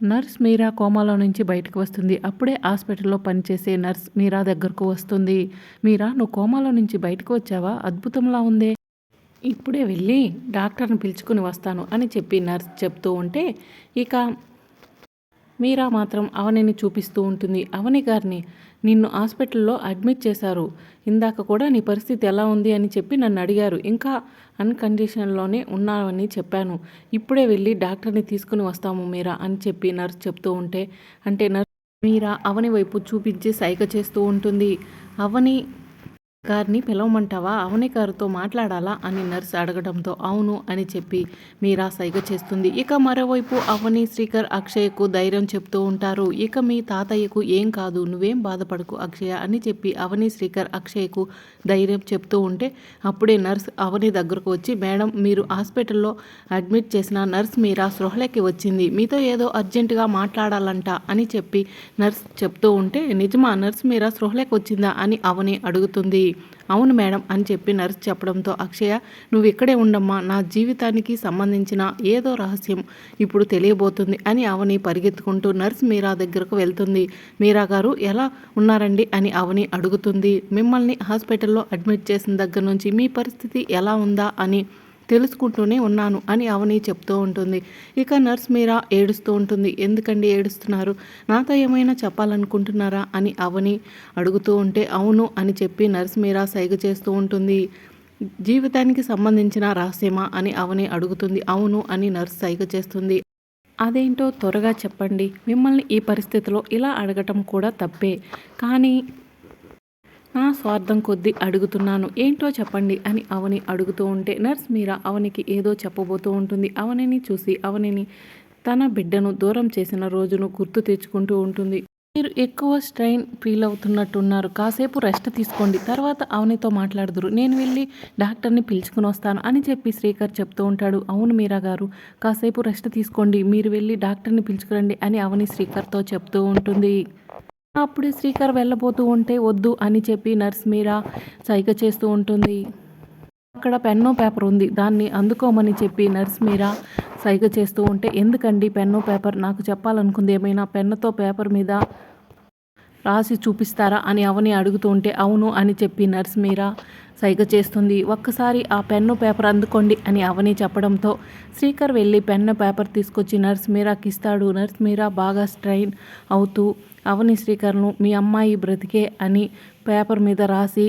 Nurse మీరా కోమాలో నుంచి బయటకు వస్తుంది. అప్పుడే హాస్పిటల్లో పనిచేసే నర్స్ మీరా దగ్గరకు వస్తుంది. మీరా నువ్వు కోమాలో నుంచి బయటకు వచ్చావా? అద్భుతంలా ఉందే. ఇప్పుడే వెళ్ళి డాక్టర్ని పిలుచుకుని వస్తాను అని చెప్పి నర్స్ చెప్తూ ఉంటే ఇక మీరా మాత్రం అవనిని చూపిస్తూ ఉంటుంది. అవని గారిని నిన్ను హాస్పిటల్లో అడ్మిట్ చేశారు. ఇందాక కూడా నీ పరిస్థితి ఎలా ఉంది అని చెప్పి నన్ను అడిగారు. ఇంకా అన్కండిషన్లోనే ఉన్నావని చెప్పాను. ఇప్పుడే వెళ్ళి డాక్టర్ని తీసుకుని వస్తాము మీరా అని చెప్పి నర్స్ చెప్తూ ఉంటే అంటే నర్స్ మీరా అవని వైపు చూపించి సైగ చేస్తూ ఉంటుంది. అవని గారిని పిలవమంటావా? అవని గారితో మాట్లాడాలా? అని నర్స్ అడగడంతో అవును అని చెప్పి మీరా సైగ చేస్తుంది. ఇక మరోవైపు అవని శ్రీకర్ అక్షయ్కు ధైర్యం చెప్తూ ఉంటారు. ఇక మీ తాతయ్యకు ఏం కాదు నువ్వేం బాధపడకు అక్షయ అని చెప్పి అవని శ్రీకర్ అక్షయ్కు ధైర్యం చెప్తూ ఉంటే అప్పుడే నర్స్ అవని దగ్గరకు వచ్చి మేడం మీరు హాస్పిటల్లో అడ్మిట్ చేసిన నర్స్ మీరా సృహలకి వచ్చింది. మీతో ఏదో అర్జెంటుగా మాట్లాడాలంట అని చెప్పి నర్స్ చెప్తూ ఉంటే నిజమా నర్స్ మీరా సృహలకి వచ్చిందా? అని అవని అడుగుతుంది. అవును మేడం అని చెప్పి నర్స్ చెప్పడంతో అక్షయ నువ్వు ఇక్కడే ఉండమ్మా. నా జీవితానికి సంబంధించిన ఏదో రహస్యం ఇప్పుడు తెలియబోతుంది అని అవని పరిగెత్తుకుంటూ నర్స్ మీరా దగ్గరకు వెళ్తుంది. మీరా గారు ఎలా ఉన్నారండి? అని అవని అడుగుతుంది. మిమ్మల్ని హాస్పిటల్లో అడ్మిట్ చేసిన దగ్గర నుంచి మీ పరిస్థితి ఎలా ఉందా? అని తెలుసుకుంటూనే ఉన్నాను అని అవని చెప్తూ ఉంటుంది. ఇక నర్స్ మీరా ఏడుస్తూ ఉంటుంది. ఎందుకండి ఏడుస్తున్నారు? నాతో ఏమైనా చెప్పాలనుకుంటున్నారా? అని అవని అడుగుతూ ఉంటే అవును అని చెప్పి నర్స్ మీరా సైగ చేస్తూ ఉంటుంది. జీవితానికి సంబంధించిన రహస్యమా? అని అవని అడుగుతుంది. అవును అని నర్స్ సైగ చేస్తుంది. అదేంటో త్వరగా చెప్పండి. మిమ్మల్ని ఈ పరిస్థితిలో ఇలా అడగటం కూడా తప్పే. కానీ నా స్వార్థం కొద్దీ అడుగుతున్నాను. ఏంటో చెప్పండి అని అవని అడుగుతూ ఉంటే నర్స్ మీరా అవనికి ఏదో చెప్పబోతూ ఉంటుంది. అవనిని చూసి అవనిని తన బిడ్డను దూరం చేసిన రోజును గుర్తు తెచ్చుకుంటూ ఉంటుంది. మీరు ఎక్కువ స్ట్రెయిన్ ఫీల్ అవుతున్నట్టున్నారు. కాసేపు రెస్ట్ తీసుకోండి. తర్వాత అవనితో మాట్లాడుదురు. నేను వెళ్ళి డాక్టర్ని పిలుచుకుని వస్తాను అని చెప్పి శ్రీకర్ చెప్తూ ఉంటాడు. అవును మీరా గారు కాసేపు రెస్ట్ తీసుకోండి. మీరు వెళ్ళి డాక్టర్ని పిలుచుకురండి అని అవని శ్రీకర్తో చెప్తూ ఉంటుంది. అప్పుడే శ్రీకర్ వెళ్ళబోతూ ఉంటే వద్దు అని చెప్పి నర్స్ మీరా సైగ చేస్తూ ఉంటుంది. అక్కడ పెన్ను పేపర్ ఉంది. దాన్ని అందుకోమని చెప్పి నర్స్ మీరా సైగ చేస్తూ ఉంటే ఎందుకండి పెన్ను పేపర్? నాకు చెప్పాలనుకుంది ఏమైనా పెన్నుతో పేపర్ మీద రాసి చూపిస్తారా అని అవని అడుగుతూ ఉంటే అవును అని చెప్పి నర్స్ మీరా సైగ చేస్తుంది. ఒక్కసారి ఆ పెన్ను పేపర్ అందుకోండి అని అవని చెప్పడంతో శ్రీకర్ వెళ్ళి పెన్ను పేపర్ తీసుకొచ్చి నర్స్ మీరాకి ఇస్తాడు నర్స్ మీరా బాగా స్ట్రైన్ అవుతూ అవని శ్రీకర్ను మీ అమ్మాయి బ్రతికే అని పేపర్ మీద రాసి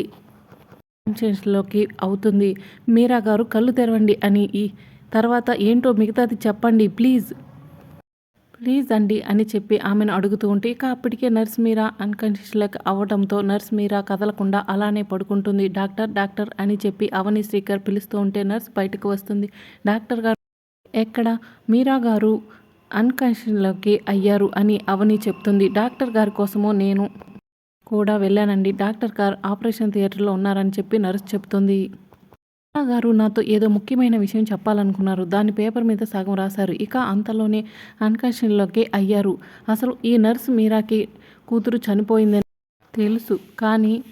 లోకి అవుతుంది. మీరా గారు కళ్ళు తెరవండి అని ఈ తర్వాత ఏంటో మిగతాది చెప్పండి ప్లీజ్. ప్లీజ్ అండి అని చెప్పి ఆమెను అడుగుతూ ఉంటే ఇక అప్పటికే నర్స్ మీరా అన్కాన్షియస్లెక్ అవ్వడంతో నర్స్ మీరా కదలకుండా అలానే పడుకుంటుంది. డాక్టర్ డాక్టర్ అని చెప్పి అవని శ్రీకర్ పిలుస్తూ ఉంటే నర్స్ బయటకు వస్తుంది. డాక్టర్ గారు ఎక్కడ? మీరా గారు అన్కాన్షియస్లోకి అయ్యారు అని అవని చెప్తుంది. డాక్టర్ గారి కోసమో నేను కూడా వెళ్ళానండి. డాక్టర్ గారు ఆపరేషన్ థియేటర్లో ఉన్నారని చెప్పి నర్స్ చెప్తుంది. గారు నాతో ఏదో ముఖ్యమైన విషయం చెప్పాలనుకున్నారు. దాని పేపర్ మీద సగం రాశారు. ఇక అంతలోనే అన్కాన్షియస్లోకి అయ్యారు. అసలు ఈ నర్స్ మీరాకి కూతురు చనిపోయిందని తెలుసు. కానీ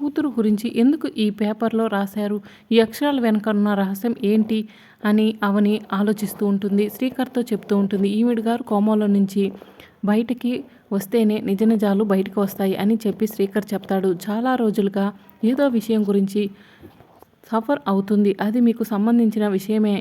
కూతురు గురించి ఎందుకు ఈ పేపర్లో రాశారు? ఈ అక్షరాల వెనక ఉన్న రహస్యం ఏంటి? అని అవని ఆలోచిస్తూ ఉంటుంది. శ్రీకర్తో చెప్తూ ఉంటుంది ఈవిడ గారు కోమలో నుంచి బయటికి వస్తేనే నిజ నిజాలు బయటకు వస్తాయి అని చెప్పి శ్రీకర్ చెప్తాడు. చాలా రోజులుగా ఏదో విషయం గురించి సఫర్ అవుతుంది. అది మీకు సంబంధించిన విషయమే.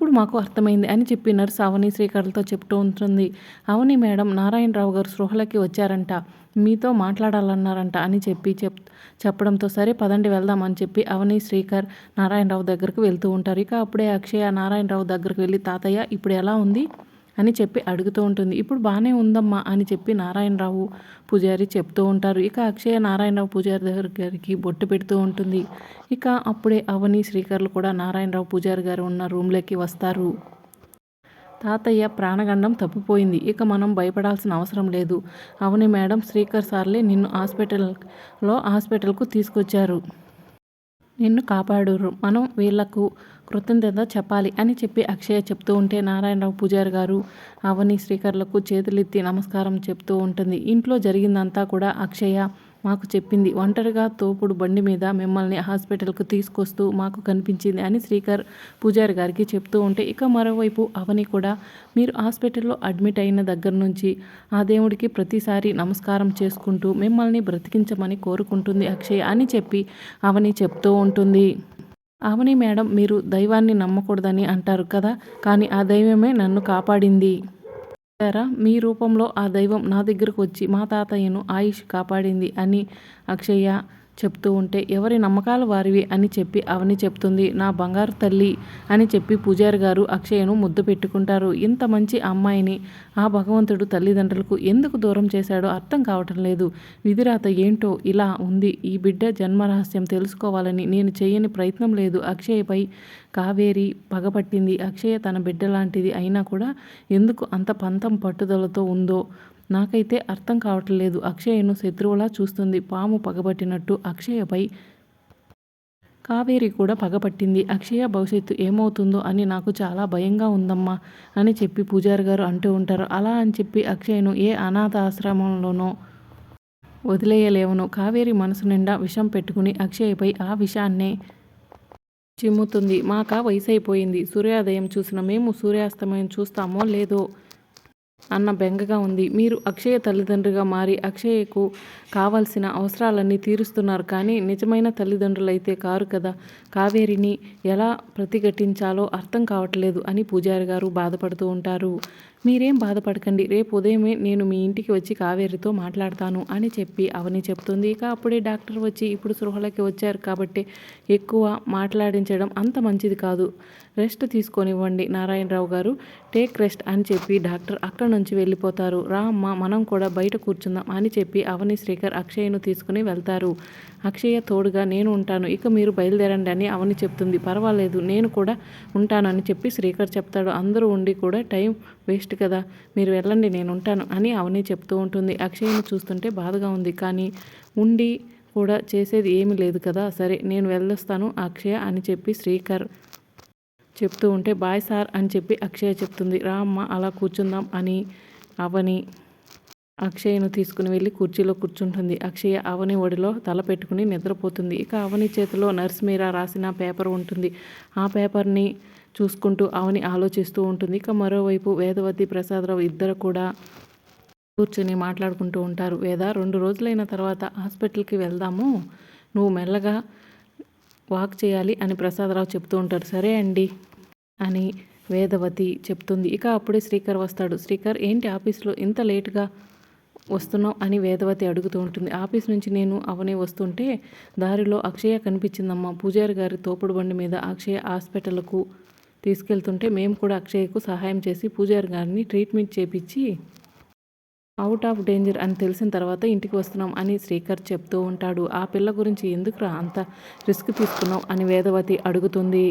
ఇప్పుడు మాకు అర్థమైంది అని చెప్పి నర్స్ అవని శ్రీకర్లతో చెప్తూ ఉంటుంది. అవని మేడం నారాయణరావు గారు సృహలకి వచ్చారంట. మీతో మాట్లాడాలన్నారంట అని చెప్పి చెప్ చెప్పడంతో సరే పదండి వెళ్దాం అని చెప్పి అవని శ్రీకర్ నారాయణరావు దగ్గరకు వెళ్తూ ఉంటారు. ఇక అప్పుడే అక్షయ నారాయణరావు దగ్గరకు వెళ్ళి తాతయ్య ఇప్పుడు ఎలా ఉంది? అని చెప్పి అడుగుతూ ఉంటుంది. ఇప్పుడు బాగానే ఉందమ్మా అని చెప్పి నారాయణరావు పూజారి చెప్తూ ఉంటారు. ఇక అక్షయ నారాయణరావు పూజారి దగ్గరికి బొట్టు పెడుతూ ఉంటుంది. ఇక అప్పుడే అవని శ్రీకర్లు కూడా నారాయణరావు పూజారి గారు ఉన్న రూమ్లోకి వస్తారు. తాతయ్య ప్రాణగండం తప్పిపోయింది. ఇక మనం భయపడాల్సిన అవసరం లేదు. అవని మేడం శ్రీకర్ సార్లే నిన్ను హాస్పిటల్లో హాస్పిటల్కు తీసుకొచ్చారు. నిన్ను కాపాడురు మనం వీళ్ళకు కృతజ్ఞత చెప్పాలి అని చెప్పి అక్షయ చెప్తూ ఉంటే నారాయణరావు పూజారి గారు అవని శ్రీకర్లకు చేతులెత్తి నమస్కారం చెప్తూ ఉంటుంది. ఇంట్లో జరిగిందంతా కూడా అక్షయ మాకు చెప్పింది. ఒంటరిగా తోపుడు బండి మీద మిమ్మల్ని హాస్పిటల్కు తీసుకొస్తూ మాకు కనిపించింది అని శ్రీకర్ పూజారి గారికి చెప్తూ ఉంటే ఇక మరోవైపు అవని కూడా మీరు హాస్పిటల్లో అడ్మిట్ అయిన దగ్గర నుంచి ఆ దేవుడికి ప్రతిసారి నమస్కారం చేసుకుంటూ మిమ్మల్ని బ్రతికించమని కోరుకుంటుంది అక్షయ్ అని చెప్పి అవని చెప్తూ ఉంటుంది. అవునే మేడం మీరు దైవాన్ని నమ్మకూడదని అంటారు కదా కానీ ఆ దైవమే నన్ను కాపాడింది. చూసారా మీ రూపంలో ఆ దైవం నా దగ్గరకు వచ్చి మా తాతయ్యను ఆయుష్ కాపాడింది అని అక్షయ్య చెప్తూ ఉంటే ఎవరి నమ్మకాలు వారివి అని చెప్పి అవని చెప్తుంది. నా బంగారు తల్లి అని చెప్పి పూజారి గారు అక్షయ్యను ముద్దు పెట్టుకుంటారు. ఇంత మంచి అమ్మాయిని ఆ భగవంతుడు తల్లిదండ్రులకు ఎందుకు దూరం చేశాడో అర్థం కావటం లేదు. విధిరాత ఏంటో ఇలా ఉంది. ఈ బిడ్డ జన్మరహస్యం తెలుసుకోవాలని నేను చేయని ప్రయత్నం లేదు. అక్షయపై కావేరి పగపట్టింది. అక్షయ తన బిడ్డ లాంటిది అయినా కూడా ఎందుకు అంత పంతం పట్టుదలతో ఉందో నాకైతే అర్థం కావట్లేదు. అక్షయను శత్రువులా చూస్తుంది. పాము పగబట్టినట్టు అక్షయపై కావేరి కూడా పగపట్టింది అక్షయ భవిష్యత్తు ఏమవుతుందో అని నాకు చాలా భయంగా ఉందమ్మా అని చెప్పి పూజారి గారు అంటూ ఉంటారు. అలా అని చెప్పి అక్షయను ఏ అనాథ ఆశ్రమంలోనో వదిలేయలేవను. కావేరి మనసు నిండా విషం పెట్టుకుని అక్షయపై ఆ విషాన్నే చిమ్ముతుంది. మాక వయసైపోయింది. సూర్యోదయం చూసిన మేము సూర్యాస్తమయం చూస్తామో లేదో అన్న బెంగగా ఉంది. మీరు అక్షయ తల్లిదండ్రిగా మారి అక్షయకు కావాల్సిన అవసరాలన్నీ తీరుస్తున్నారు. కానీ నిజమైన తల్లిదండ్రులైతే కారు కదా? కావేరిని ఎలా ప్రతిఘటించాలో అర్థం కావట్లేదు అని పూజారి గారు బాధపడుతూ ఉంటారు. మీరేం బాధపడకండి. రేపు ఉదయమే నేను మీ ఇంటికి వచ్చి కావేరితో మాట్లాడతాను అని చెప్పి అవని చెప్తుంది. ఇక అప్పుడే డాక్టర్ వచ్చి ఇప్పుడు సృహలకి వచ్చారు కాబట్టి ఎక్కువ మాట్లాడించడం అంత మంచిది కాదు. రెస్ట్ తీసుకొనివ్వండి నారాయణరావు గారు. టేక్ రెస్ట్ అని చెప్పి డాక్టర్ అక్కడి నుంచి వెళ్ళిపోతారు. రా అమ్మ మనం కూడా బయట కూర్చుందాం అని చెప్పి అవని శ్రీకర్ అక్షయ్ను తీసుకుని వెళ్తారు. అక్షయ తోడుగా నేను ఉంటాను. ఇక మీరు బయలుదేరండి అని అవని చెప్తుంది. పర్వాలేదు నేను కూడా ఉంటానని చెప్పి శ్రీకర్ చెప్తాడు. అందరూ ఉండి కూడా టైం వేస్ట్ కదా? మీరు వెళ్ళండి నేను ఉంటాను అని అవని చెప్తూ ఉంటుంది. అక్షయ్ని చూస్తుంటే బాధగా ఉంది. కానీ ఉండి కూడా చేసేది ఏమీ లేదు కదా? సరే నేను వెళ్ళొస్తాను అక్షయ అని చెప్పి శ్రీకర్ చెప్తూ ఉంటే బాయ్ సార్ అని చెప్పి అక్షయ చెప్తుంది. రా అమ్మ అలా కూర్చుందాం అని అవని అక్షయను తీసుకుని వెళ్ళి కుర్చీలో కూర్చుంటుంది. అక్షయ అవని ఒడిలో తల పెట్టుకుని నిద్రపోతుంది. ఇక అవని చేతిలో నర్స్ మీరా రాసిన పేపర్ ఉంటుంది. ఆ పేపర్ని చూసుకుంటూ అవని ఆలోచిస్తూ ఉంటుంది. ఇక మరోవైపు వేదవతి ప్రసాదరావు ఇద్దరు కూడా కూర్చొని మాట్లాడుకుంటూ ఉంటారు. వేద రెండు రోజులైన తర్వాత హాస్పిటల్కి వెళ్దాము. నువ్వు మెల్లగా వాక్ చేయాలి అని ప్రసాదరావు చెప్తూ ఉంటారు. సరే అండి అని వేదవతి చెప్తుంది. ఇక అప్పుడే శ్రీకర్ వస్తాడు. శ్రీకర్ ఏంటి ఆఫీస్లో ఇంత లేటుగా వస్తున్నావు? అని వేదవతి అడుగుతూ ఉంటుంది. ఆఫీస్ నుంచి నేను అవనే వస్తుంటే దారిలో అక్షయ కనిపించిందమ్మా. పూజారి గారి తోపుడు బండి మీద అక్షయ హాస్పిటల్కు తీసుకెళ్తుంటే మేము కూడా అక్షయకు సహాయం చేసి పూజారి గారిని ట్రీట్మెంట్ చేపించి అవుట్ ఆఫ్ డేంజర్ అని తెలిసిన తర్వాత ఇంటికి వస్తున్నాం అని శ్రీకర్ చెప్తూ ఉంటాడు. ఆ పిల్ల గురించి ఎందుకురా అంత రిస్క్ తీసుకున్నాం అని వేదవతి అడుగుతుంది.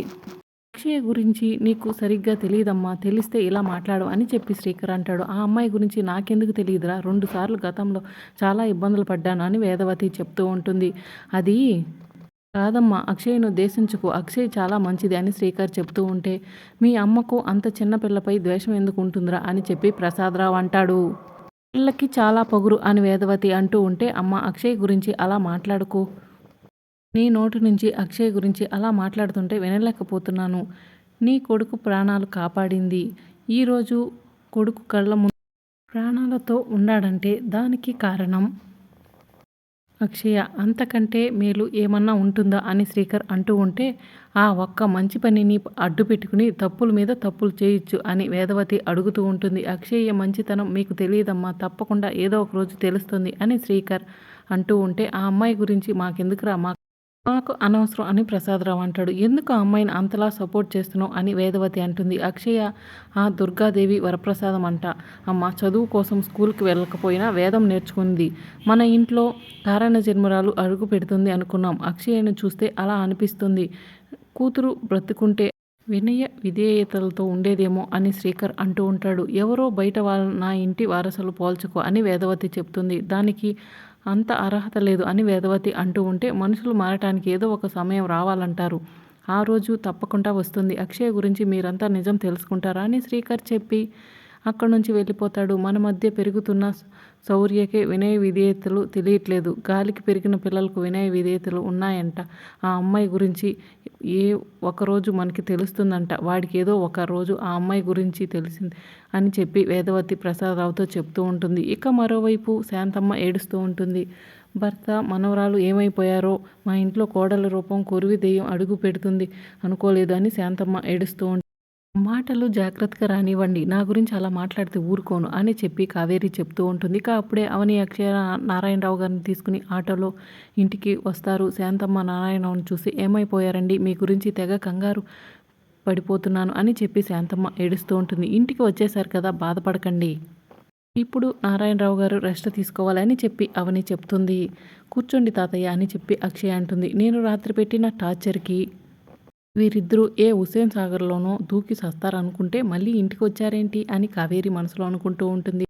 అక్షయ గురించి నీకు సరిగ్గా తెలియదమ్మా తెలిస్తే ఇలా మాట్లాడు అని చెప్పి శ్రీకర్ అంటాడు. ఆ అమ్మాయి గురించి నాకెందుకు తెలియదురా? రెండు సార్లు గతంలో చాలా ఇబ్బందులు పడ్డాను అని వేదవతి చెప్తూ ఉంటుంది. అది కాదమ్మా అక్షయ్ను ఉద్దేశించుకు అక్షయ్ చాలా మంచిది అని శ్రీకర్ చెప్తూ ఉంటే మీ అమ్మకు అంత చిన్న పిల్లపై ద్వేషం ఎందుకు ఉంటుందిరా అని చెప్పి ప్రసాదరావు అంటాడు. పిల్లకి చాలా పొగురు అని వేదవతి అంటూ ఉంటే అమ్మ అక్షయ్ గురించి అలా మాట్లాడుకో. నీ నోటి నుంచి అక్షయ్ గురించి అలా మాట్లాడుతుంటే వినలేకపోతున్నాను. నీ కొడుకు ప్రాణాలు కాపాడింది. ఈరోజు కొడుకు కళ్ళ ముందు ప్రాణాలతో ఉన్నాడంటే దానికి కారణం? అక్షయ అంతకంటే మేలు ఏమన్నా ఉంటుందా అని శ్రీకర్ అంటూ ఉంటే ఆ ఒక్క మంచి పనిని అడ్డు పెట్టుకుని తప్పుల మీద తప్పులు చేయొచ్చు అని వేదవతి అడుగుతూ ఉంటుంది. అక్షయ్య మంచితనం మీకు తెలియదమ్మా తప్పకుండా ఏదో ఒక రోజు తెలుస్తుంది అని శ్రీకర్ అంటూ ఉంటే ఆ అమ్మాయి గురించి మాకెందుకురా? మా మాకు అనవసరం అని ప్రసాదరావు అంటాడు. ఎందుకు ఆ అమ్మాయిని అంతలా సపోర్ట్ చేస్తున్నావు అని వేదవతి అంటుంది. అక్షయ ఆ దుర్గాదేవి వరప్రసాదం అంట. అమ్మ చదువు కోసం స్కూల్కి వెళ్ళకపోయినా వేదం నేర్చుకుంది. మన ఇంట్లో కారణ జన్మరాలు అడుగు పెడుతుంది అనుకున్నాం. అక్షయను చూస్తే అలా అనిపిస్తుంది. కూతురు బ్రతుకుంటే వినయ విధేయతలతో ఉండేదేమో అని శ్రీకర్ అంటూ ఉంటాడు. ఎవరో బయట వాళ్ళ నా ఇంటి వారసులు పోల్చుకో అని వేదవతి చెప్తుంది. దానికి అంత అర్హత లేదు అని వేదవతి అంటూ ఉంటే మనుషులు మారటానికి ఏదో ఒక సమయం రావాలంటారు. ఆ రోజు తప్పకుండా వస్తుంది. అక్షయ్ గురించి మీరంతా నిజం తెలుసుకుంటారా అని శ్రీకర్ చెప్పి అక్కడి నుంచి వెళ్ళిపోతాడు. మన మధ్య పెరుగుతున్న శౌర్యకే వినయ విధేయతలు తెలియట్లేదు. గాలికి పెరిగిన పిల్లలకు వినయ విధేయతలు ఉన్నాయంట. ఆ అమ్మాయి గురించి ఏ ఒకరోజు మనకి తెలుస్తుందంట. వాడికి ఏదో ఒక రోజు ఆ అమ్మాయి గురించి తెలిసింది అని చెప్పి వేదవతి ప్రసాదరావుతో చెప్తూ ఉంటుంది. ఇక మరోవైపు శాంతమ్మ ఏడుస్తూ ఉంటుంది. భర్త మనవరాలు ఏమైపోయారో? మా ఇంట్లో కోడల రూపం కొరివి దెయ్యం అడుగు పెడుతుంది అనుకోలేదు అని శాంతమ్మ ఏడుస్తూ ఉంటుంది మాటలు జాగ్రత్తగా రానివ్వండి. నా గురించి అలా మాట్లాడితే ఊరుకోను అని చెప్పి కావేరి చెప్తూ ఉంటుంది. ఇక అప్పుడే అవని అక్షయ నారాయణరావు గారిని తీసుకుని ఆటోలో ఇంటికి వస్తారు. శాంతమ్మ నారాయణరావుని చూసి ఏమైపోయారండి? మీ గురించి తెగ కంగారు పడిపోతున్నాను అని చెప్పి శాంతమ్మ ఏడుస్తూ ఉంటుంది. ఇంటికి వచ్చేసారు కదా బాధపడకండి. ఇప్పుడు నారాయణరావు గారు రెస్ట్ తీసుకోవాలని చెప్పి అవని చెప్తుంది. కూర్చోండి తాతయ్య అని చెప్పి అక్షయ అంటుంది. నేను రాత్రి పెట్టిన టార్చర్కి వీరిద్దరూ ఏ హుస్సేన్ సాగర్లోనో దూకి సస్తారనుకుంటే మళ్ళీ ఇంటికి వచ్చారేంటి అని కావేరి మనసులో అనుకుంటూ ఉంటుంది.